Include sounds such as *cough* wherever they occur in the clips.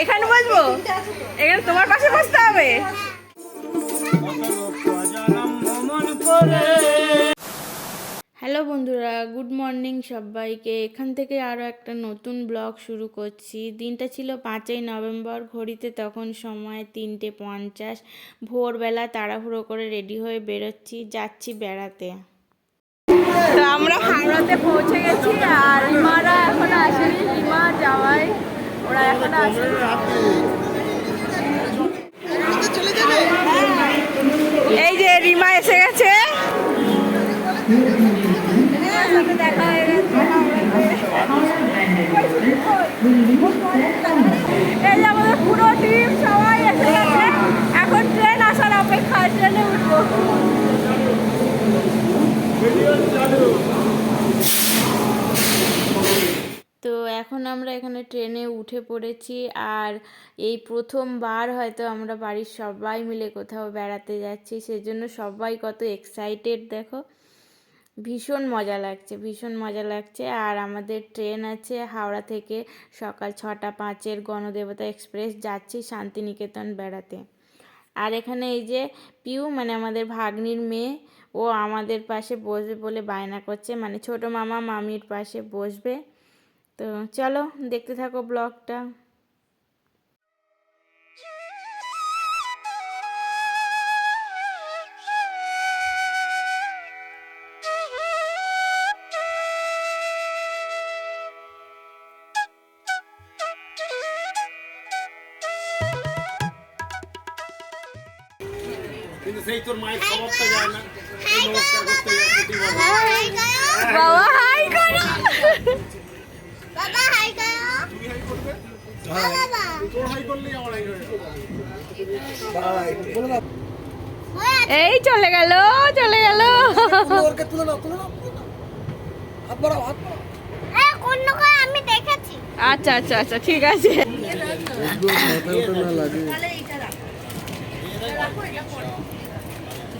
এখানে বসবো? এখানে তোমার পাশে বসতে হবে? হ্যালো বন্ধুরা, গুড মর্নিং সবাইকে। এখান থেকে আরও একটা নতুন ব্লগ শুরু করছি। দিনটা ছিল পাঁচই নভেম্বর, ঘড়িতে তখন সময় তিনটে পঞ্চাশ। ভোরবেলা তাড়াহুড়ো করে রেডি হয়ে বেরোচ্ছি, যাচ্ছি বেড়াতে। আমরা হাওড়াতে পৌঁছে গেছি আর রিমারা এখন আসেনি। রিমা যাওয়াই ওরা এখন আসেনি। এই যে রিমা এসে গেছে। দেখা হয়ে গেছে এই যে আমাদের পুরো টিম সবাই এসে গেছে এখন ট্রেন আসার অপেক্ষা ট্রেনে উঠবো তো এখন আমরা এখানে ট্রেনে উঠে পড়েছি আর এই প্রথমবার হয়তো আমরা বাড়ির সবাই মিলে কোথাও বেড়াতে যাচ্ছি, সেজন্য সবাই কত এক্সাইটেড দেখো। ভীষণ মজা লাগছে, ভীষণ মজা লাগছে। আর আমাদের ট্রেন আছে হাওড়া থেকে সকাল ছটা পাঁচের গণদেবতা এক্সপ্রেস যাচ্ছি শান্তিনিকেতন বেড়াতে। আর এখানে এই যে পিউ মানে আমাদের ভাগ্নির মেয়ে, ও আমাদের পাশে বসবে বলে বায়না করছে মানে ছোট মামা মামির পাশে বসবে। তো চলো দেখতে থাকো ব্লগটা। এই চলে গেল চলে গেল। দেখেছি আচ্ছা আচ্ছা আচ্ছা ঠিক আছে।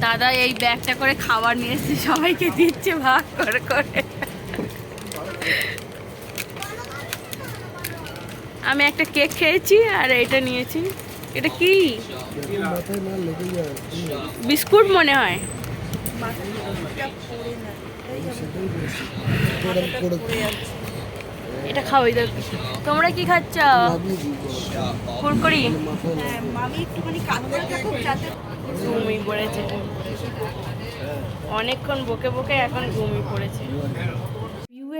দাদা এই ব্যাগটা করে খাবার নিয়ে এসেছে সবাইকে দিচ্ছে ভাগ করে করে। আমি একটা কেক খেয়েছি আর এটা নিয়েছি। এটা কি? বিস্কুট মনে হয়। এটা খাওয়াই দাও তোমরা কি খাচ্ছ? কুরকুরি? ঘুমিয়ে পড়েছে। অনেকক্ষণ বকে বকে এখন ঘুমিয়ে পড়েছে।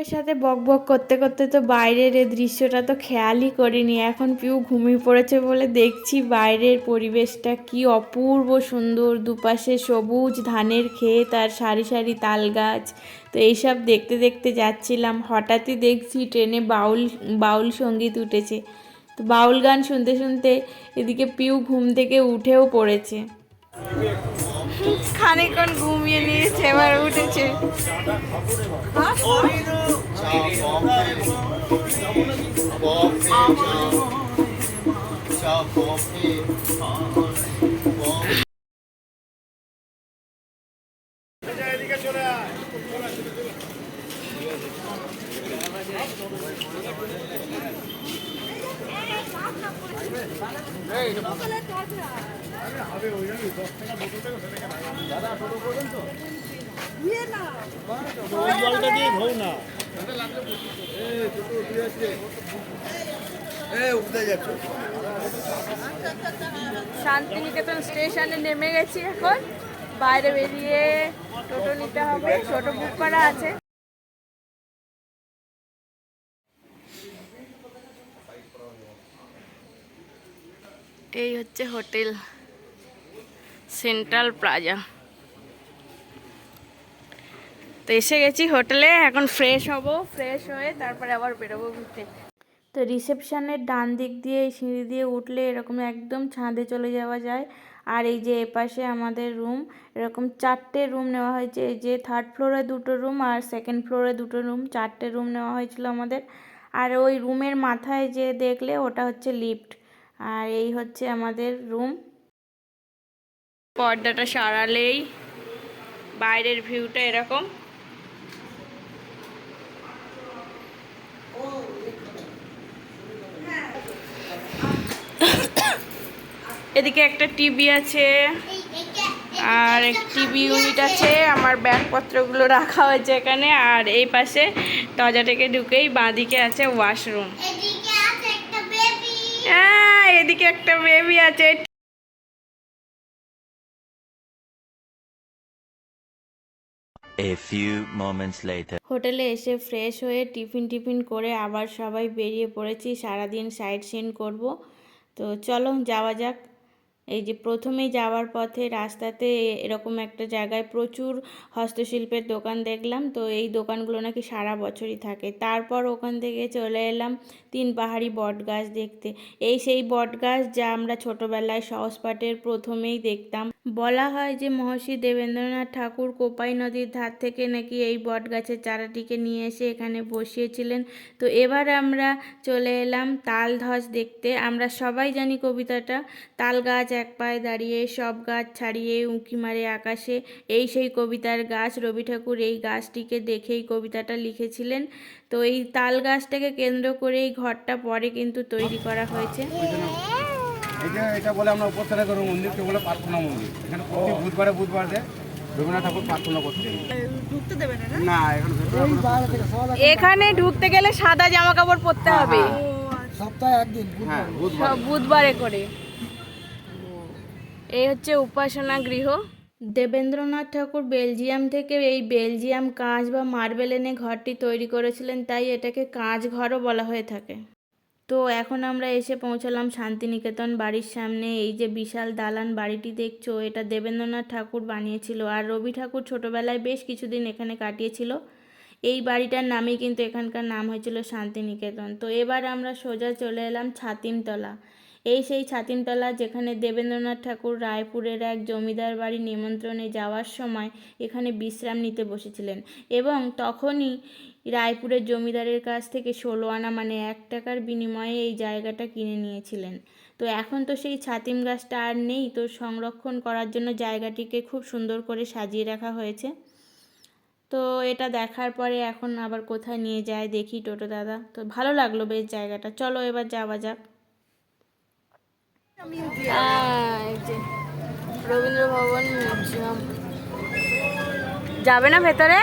পিউয়ের সাথে বক বক করতে করতে তো বাইরের এই দৃশ্যটা তো খেয়ালই করিনি। এখন পিউ ঘুমিয়ে পড়েছে বলে দেখছি বাইরের পরিবেশটা কি অপূর্ব সুন্দর। দুপাশে সবুজ ধানের ক্ষেত আর সারি সারি তাল গাছ তো এইসব দেখতে দেখতে যাচ্ছিলাম। হঠাৎই দেখছি ট্রেনে বাউল বাউল সংগীত উঠেছে। তো বাউল গান শুনতে শুনতে এদিকে পিউ ঘুম থেকে উঠেও পড়েছে। খানিকক্ষণ ঘুমিয়ে নিয়েছে এবার উঠেছে এদিকে চলে আয় শান্তিনিকেতন স্টেশনে নেমে গেছি এখন। বাইরে বেরিয়ে টোটো নিতে হবে। টোটো বুক করা আছে। এই হচ্ছে হোটেল, সেন্ট্রাল প্লাজা। তো এসে গেছি হোটেলে, এখন ফ্রেশ হব ফ্রেশ হয়ে তারপরে আবার বেরোবো ঘুরতে। তো রিসেপশানের ডান দিক দিয়ে, এই সিঁড়ি দিয়ে উঠলে এরকম একদম ছাদে চলে যাওয়া যায়। আর এই যে এপাশে আমাদের রুম এরকম চারটে রুম নেওয়া হয়েছে। এই যে থার্ড ফ্লোরে দুটো রুম আর সেকেন্ড ফ্লোরে দুটো রুম চারটে রুম নেওয়া হয়েছিল আমাদের। আর ওই রুমের মাথায় যে দেখলে ওটা হচ্ছে লিফট আর এই হচ্ছে আমাদের রুম পর্দাটা সারালেই বাইরের ভিউটা এরকম। এদিকে একটা টিভি আছে। আর টিভি ইউনিট আছে। আমার ব্যাগপত্রগুলো রাখা হয়েছে এখানে। আর এই পাশে দরজা থেকে ঢুকেই বাঁদিকে আছে ওয়াশরুম এদিকে একটা বেবি হ্যাঁ এদিকে একটা বেবি আছে। A few moments later. হোটেলে এসে ফ্রেশ হয়ে টিফিন টিফিন করে আবার সবাই বেরিয়ে পড়েছি। সারাদিন সাইট সিন করব। তো চলো যাওয়া যাক। এই যে প্রথমেই যাওয়ার পথে রাস্তাতে এরকম একটা জায়গায় প্রচুর হস্তশিল্পের দোকান দেখলাম। তো এই দোকানগুলো নাকি সারা বছরই থাকে। তারপর ওখান থেকে চলে এলাম তিন পাহাড়ি বট গাছ দেখতে। এই সেই বট গাছ যা আমরা ছোটোবেলায় সহজপাঠের প্রথমেই দেখতাম। বলা হয় যে মহর্ষি দেবেন্দ্রনাথ ঠাকুর কোপাই নদীর ধার থেকে নাকি এই বট গাছের চারাটিকে নিয়ে এসে এখানে বসিয়েছিলেন। তো এবার আমরা চলে এলাম তাল ধস দেখতে। আমরা সবাই জানি কবিতাটা, তাল গাছ এক পায়ে দাঁড়িয়ে, সব গাছ ছাড়িয়ে, উঁকি মারে আকাশে। এই সেই কবিতার গাছ, রবি ঠাকুর এই গাছটিকে দেখেই কবিতাটা লিখেছিলেন। তো এই তাল গাছটাকে কেন্দ্র করে এই ঘরটা পরে কিন্তু তৈরি করা হয়েছে। এটা এটা বলে আমরা উপস্থানে করব মন্দিরকে বলে প্রার্থনা মন্দির। এখানে প্রতি বুধবারে বুধবার রবীন্দ্রনাথ ঠাকুর প্রার্থনা করতেন ঢুকতে দেবে না এখানে ঢুকতে গেলে সাদা জামা কাপড় পরতে হবে। হ্যাঁ বুধবার। সব বুধবারে করে। এই হচ্ছে উপাসনা গৃহ। দেবেন্দ্রনাথ ঠাকুর বেলজিয়াম থেকে এই বেলজিয়াম কাঁচ বা মার্বেল এনে ঘরটি তৈরি করেছিলেন, তাই এটাকে কাঁচ ঘরও বলা হয়ে থাকে। তো এখন আমরা এসে পৌঁছালাম শান্তিনিকেতন বাড়ির সামনে। এই যে বিশাল দালান বাড়িটি দেখছ, এটা দেবেন্দ্রনাথ ঠাকুর বানিয়েছিল। আর রবি ঠাকুর ছোটোবেলায় বেশ কিছুদিন এখানে কাটিয়েছিল। এই বাড়িটার নামেই কিন্তু এখানকার নাম হয়েছিল শান্তিনিকেতন। তো এবার আমরা সোজা চলে এলাম ছাতিমতলা। এই সেই ছাতিমতলা যেখানে দেবেন্দ্রনাথ ঠাকুর রায়পুরের এক জমিদার বাড়ি নিমন্ত্রণে যাওয়ার সময় এখানে বিশ্রাম নিতে বসেছিলেন এবং তখনই রায়পুরের জমিদারের কাছ থেকে ষোলো আনা মানে এক টাকার বিনিময়ে এই জায়গাটা কিনে নিয়েছিলেন। তো এখন তো সেই ছাতিম গাছটা আর নেই, তো সংরক্ষণ করার জন্য জায়গাটিকে খুব সুন্দর করে সাজিয়ে রাখা হয়েছে। তো এটা দেখার পরে এখন আবার কোথায় নিয়ে যায় দেখি টোটো দাদা। তো ভালো লাগল বেশ জায়গাটা। চলো এবার যাওয়া যাক। রবীন্দ্র ভবন মিউজিয়াম যাবে না ভেতরে?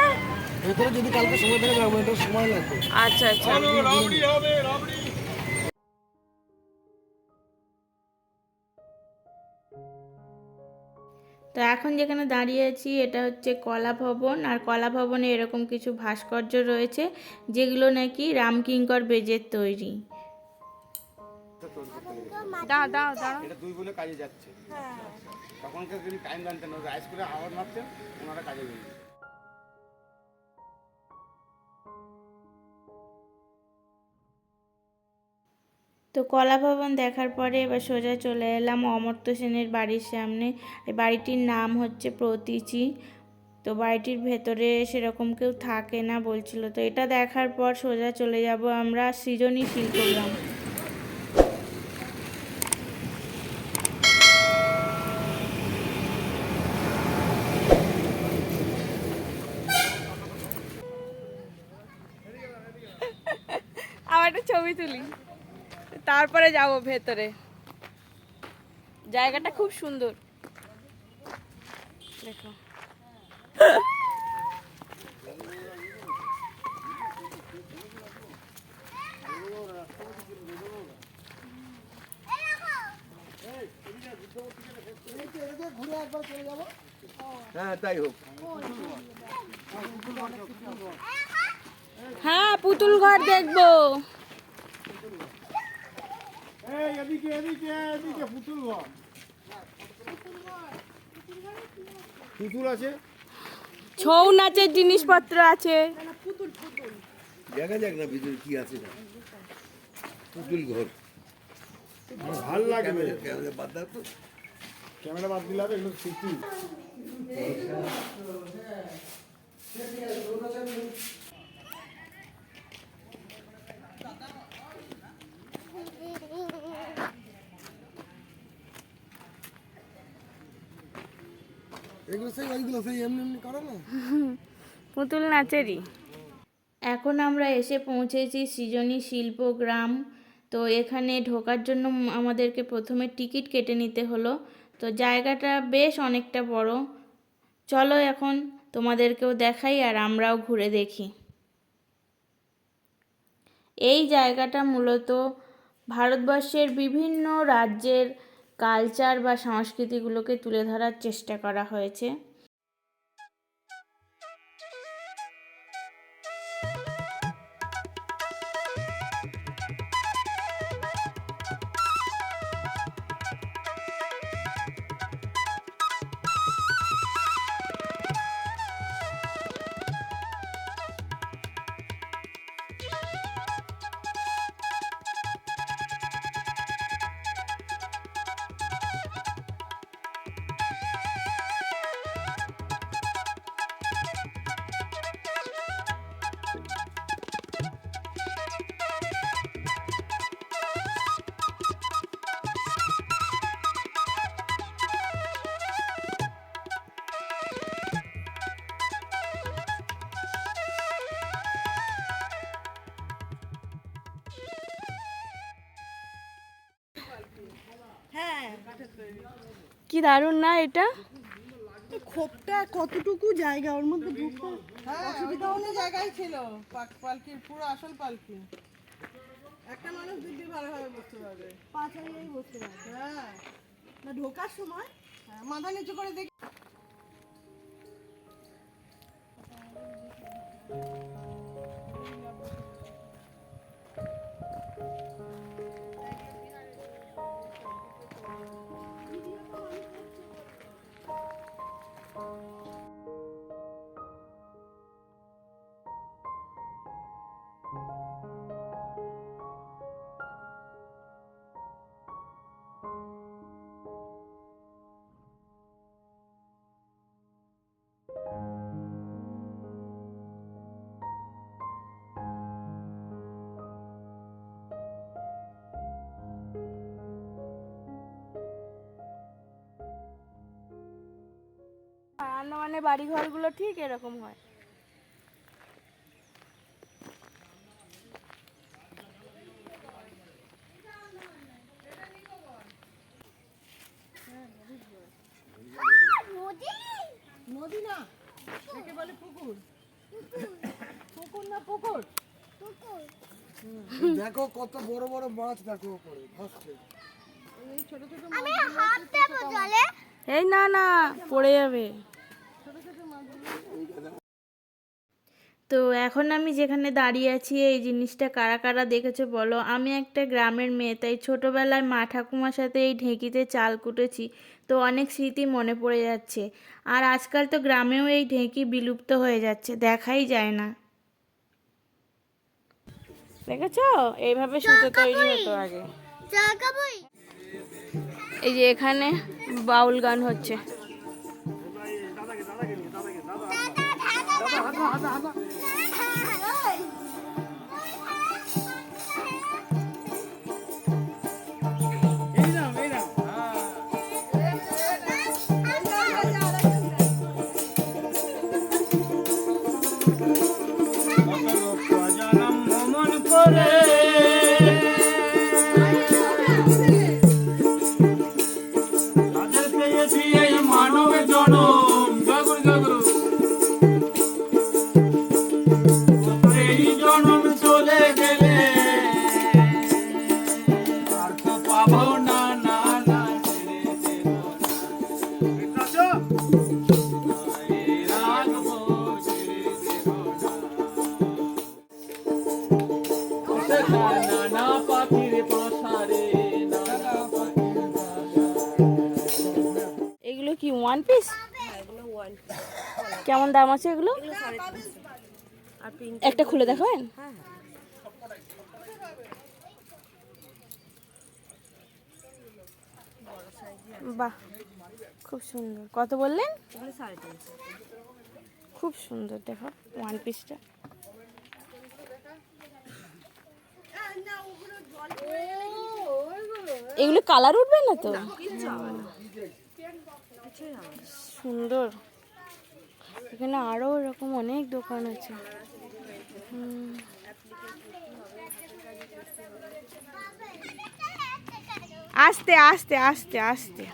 ভেতরে যদি কালকে সময় থাকে যাব এটা সময় লাগবে। আচ্ছা আচ্ছা। রাবড়ি তো এখন যেখানে দাঁড়িয়ে আছি এটা হচ্ছে কলা ভবন আর কলা ভবনে এরকম কিছু ভাস্কর্য রয়েছে যেগুলো নাকি রামকিঙ্কর বেজের তৈরি। দাও দাও দাও এটা দুই বলে কাজে যাচ্ছে। তখনকার যদি টাইম জানতেন না রাইস করে আওয়াজ মারতেন ওনারা কাজে বেরিয়ে তো কলা ভবন দেখার পরে এবার সোজা চলে এলাম অমর্ত্য সেনের বাড়ির সামনে। বাড়িটির নাম হচ্ছে প্রতীচি। তো বাড়িটির ভেতরে সেরকম কেউ থাকে না বলছিল। তো এটা দেখার পর সোজা চলে যাব আমরা সৃজনী শিল্পগ্রাম আমার একটা ছবি তুলি তারপরে যাব ভেতরে। জায়গাটা খুব সুন্দর। দেখো। হ্যাঁ তাই হোক। হ্যাঁ পুতুল ঘর দেখব। এই এদিকে এদিকে এদিকে পুতুল ঘর পুতুল আছে? ছৌ নাচের জিনিসপত্র আছে। দেখা যাক না ভিতরে কি আছে না। পুতুল ঘর। ভালো লাগবে ক্যামেরা বাদ দাও তো। ক্যামেরা বাদ দিলে হবে এগুলো স্মৃতি। এগুলো সেই ওইগুলো সেই এমনি এমনি করে না? পুতুল নাচেরই। এখন আমরা এসে পৌঁছেছি সৃজনী শিল্প গ্রাম। তো এখানে ঢোকার জন্য আমাদেরকে প্রথমে টিকিট কেটে নিতে হলো। তো জায়গাটা বেশ অনেকটা বড়। চলো এখন তোমাদেরকেও দেখাই আর আমরাও ঘুরে দেখি। এই জায়গাটা মূলত ভারতবর্ষের বিভিন্ন রাজ্যের কালচার বা সংস্কৃতিগুলোকে তুলে ধরার চেষ্টা করা হয়েছে। কি দারুণ না এটা? খোপটা কতটুকু জায়গা? ওর মধ্যে ঢুকতে অসুবিধা অনেক জায়গায় ছিল। পাক- পালকির পুরো আসল পালকি। একটা মানুষ দিব্যি ভালোভাবে বসতে পারবে। পাঁচ হাজারই বসতে পারবে। হ্যাঁ। না ঢোকার সময় হ্যাঁ, মাথা নিচু করে দেখি। আন্দামানের বাড়ি ঘরগুলো ঠিক এরকম হয়। নদী নদী না একে বলে পুকুর। পুকুর না পুকুর? পুকুর দেখো কত বড় বড় মাছ দেখো ওপরে ভাসছে। এই ছোট ছোট আমি হাত দেবো জলে। এই না না পড়ে যাবে। তো এখন আমি যেখানে দাঁড়িয়ে আছি এই জিনিসটা কারা কারা দেখেছ বলো আমি একটা গ্রামের মেয়ে তাই ছোটোবেলায় মা ঠাকুমার সাথে এই ঢেঁকিতে চাল কুটেছি তো অনেক স্মৃতি মনে পড়ে যাচ্ছে আর আজকাল তো গ্রামেও এই ঢেঁকি বিলুপ্ত হয়ে যাচ্ছে দেখাই যায় না দেখেছ এইভাবে সুতো তৈরি হতো আগে এই যে এখানে বাউল গান হচ্ছে এগুলো পিস কেমন দাম আছে এগুলো? একটা খুলে দেখাবেন বাহ, খুব সুন্দর। কত বললেন? খুব সুন্দর, দেখো ওয়ান পিসটা এগুলো কালার উঠবে না তো? সুন্দর। এখানে আরও এরকম অনেক দোকান আছে। হুম। আস্তে আস্তে আস্তে আস্তে।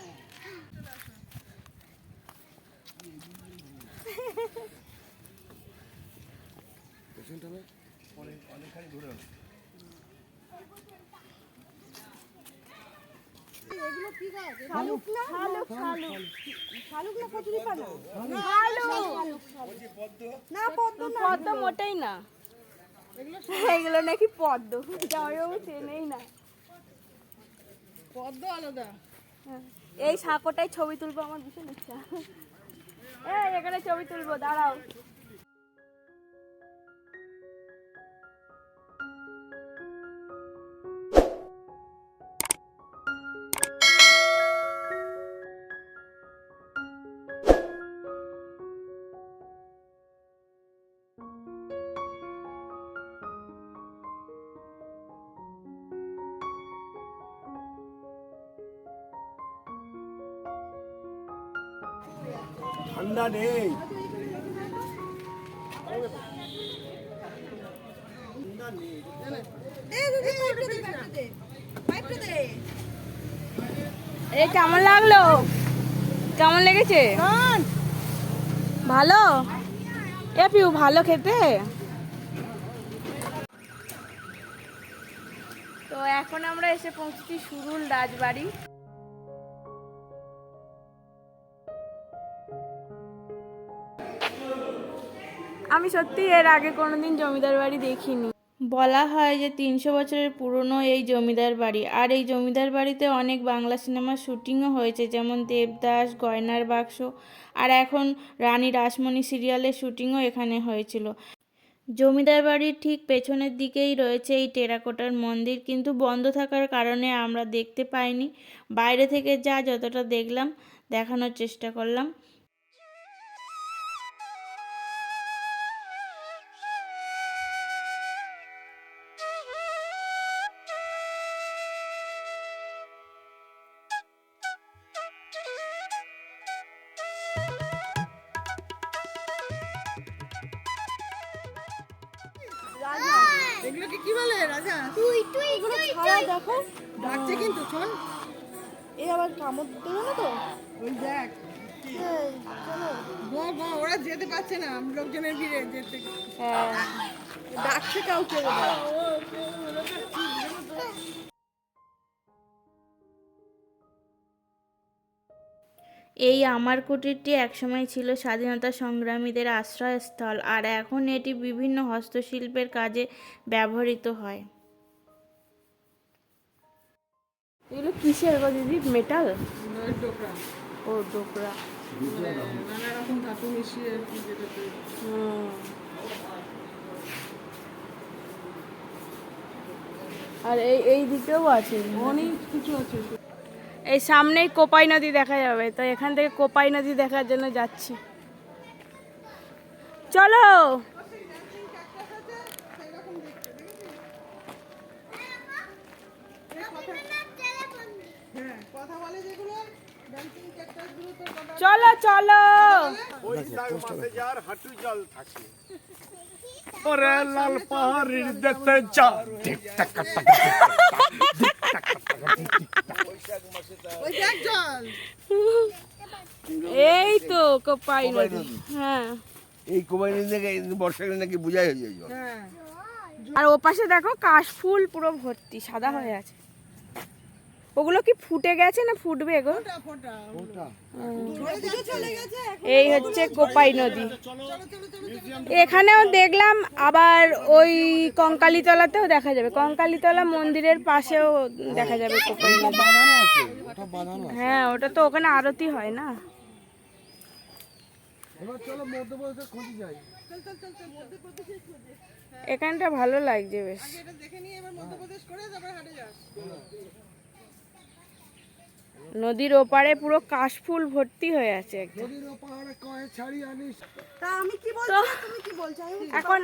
শালুক না? শালুক শালুক শালুক। না কচুরি পানা? না পদ্ম না। পদ্ম মোটেই না। এগুলো *laughs* নাকি পদ্ম। চেনেই না। পদ্ম আলাদা। এই সাঁকোটাই ছবি তুলবো আমার ভীষণ ইচ্ছা। এখানে ছবি তুলবো দাঁড়াও। ঠান্ডা নেই। এই কেমন লাগল? কেমন লেগেছে? ভালো? এ পিউ ভালো খেতে? তো এখন আমরা এসে পৌঁছেছি সুরুল রাজবাড়ি। আমি সত্যি এর আগে কোনোদিন জমিদার বাড়ি দেখিনি। বলা হয় যে তিনশো বছরের পুরনো এই জমিদার বাড়ি। আর এই জমিদার বাড়িতে অনেক বাংলা সিনেমার শুটিংও হয়েছে, যেমন দেবদাস, গয়নার বাক্স, আর এখন রানী রাসমণি সিরিয়ালের শুটিংও এখানে হয়েছিল। জমিদার বাড়ির ঠিক পেছনের দিকেই রয়েছে এই টেরাকোটার মন্দির, কিন্তু বন্ধ থাকার কারণে আমরা দেখতে পাইনি। বাইরে থেকে যা যতটা দেখলাম, দেখানোর চেষ্টা করলাম। লোকজনের ভিড়ে যেতে ডাকছে কাউকে এই আমার কুটিরটি একসময় ছিল স্বাধীনতা সংগ্রামীদের আশ্রয়স্থল আর এখন এটি বিভিন্ন হস্তশিল্পের কাজে ব্যবহৃত হয়। এগুলো কিসের গো দিদি? মেটাল? ও ডোকরা। নানা রকম ধাতু মিশিয়ে আর কি যেটা আর এই এই দিকেও আছে। অনেক কিছু আছে। এই সামনেই কোপাই নদী দেখা যাবে তো এখান থেকে কোপাই নদী দেখার জন্য যাচ্ছি। চলো! হ্যাঁ কথা বলে যেগুলো। চলো চলো। হাঁটু জল থাকে ওরে লাল পাহাড়ির দেখতে চা ওই দেখ জল এই তো কোপাই নদী। হ্যাঁ। এই কোবাই থেকে বর্ষাকালে নাকি বোঝাই হয়ে যায়। হ্যাঁ। আর ওপাশে দেখো কাশফুল পুরো ভর্তি সাদা হয়ে আছে। ওগুলো কি ফুটে গেছে না ফুটবে গো? ফোটা ফোটা ওদিকে চলে গেছে এই হচ্ছে কোপাই নদী। এখানেও দেখলাম আবার ওই কঙ্কালীতলাতেও দেখা যাবে। কঙ্কালীতলা মন্দিরের পাশেও দেখা যাবে কোপাই নদী। হ্যাঁ ওটা তো ওখানে আরতি হয় না। এখানটা ভালো লাগছে বেশ। দেখে নিয়ে এবার মধ্যপ্রদেশ করে তারপর হাটে যাস। নদীর ওপারে পুরো কাশফুল ভর্তি হয়ে আছে একদম। তা আমি কি বলছি? তুমি কি বলছো? আমি এখন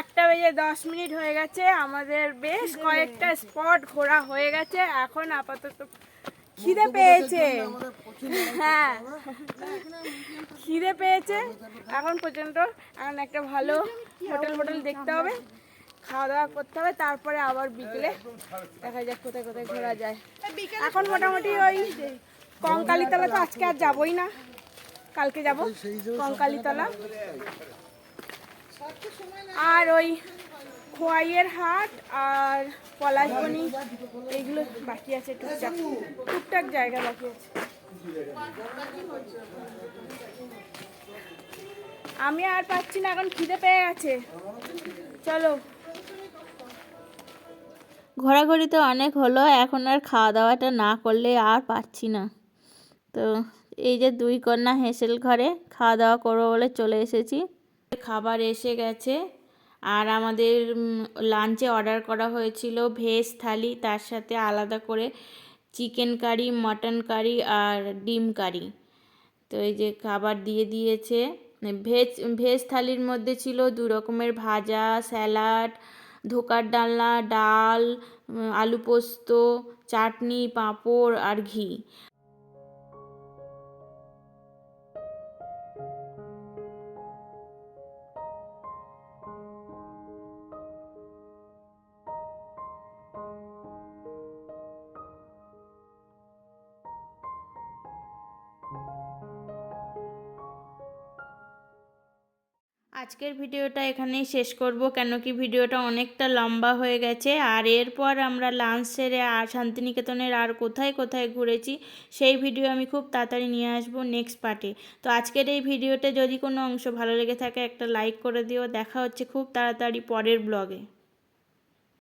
একটা বেজে দশ মিনিট হয়ে গেছে। আমাদের বেশ কয়েকটা স্পট ঘোরা হয়ে গেছে। এখন আপাতত খিদে পেয়েছে। হ্যাঁ। খিদে পেয়েছে। এখন পর্যন্ত এখন একটা ভালো হোটেল হোটেল দেখতে হবে। খাওয়া দাওয়া করতে হবে তারপরে আবার বিকেলে দেখা যাক কোথায় কোথায় ঘোরা যায়। এখন মোটামুটি ওই কঙ্কালীতলা তো আজকে আর যাবই না। কালকে যাব কঙ্কালীতলা। আর ওই খোয়াইয়ের হাট আর পলাশবনি এইগুলো বাকি আছে টুকটাক। টুকটাক জায়গা বাকি আছে। আমি আর পাচ্ছি না এখন খিদে পেয়ে গেছে। চলো। ঘোরাঘুরি তো অনেক হলো, এখন আর খাওয়া দাওয়াটা না করলে আর পাচ্ছি না। তো এই যে দুই কন্যা হেসেল ঘরে খাওয়া দাওয়া করব বলে চলে এসেছি। খাবার এসে গেছে আর আমাদের লাঞ্চে অর্ডার করা হয়েছিল ভেজ থালি, তার সাথে আলাদা করে চিকেন কারি মটন কারি আর ডিম কারি তো এই যে খাবার দিয়ে দিয়েছে। ভেজ ভেজ থালির মধ্যে ছিল দু রকমের ভাজা, স্যালাড ধোকার ডালনা ডাল আলু পোস্ত চাটনি পাঁপড় আর ঘি। আজকের ভিডিওটা এখানেই শেষ করব, কেন কি ভিডিওটা অনেকটা লম্বা হয়ে গেছে। আর এরপর আমরা লাঞ্চ সেরে আর শান্তিনিকেতনের আর কোথায় কোথায় ঘুরেছি, সেই ভিডিও আমি খুব তাড়াতাড়ি নিয়ে আসব নেক্সট পার্টে। তো আজকের এই ভিডিওতে যদি কোনো অংশ ভালো লেগে থাকে, একটা লাইক করে দিও। দেখা হচ্ছে খুব তাড়াতাড়ি পরের ব্লগে।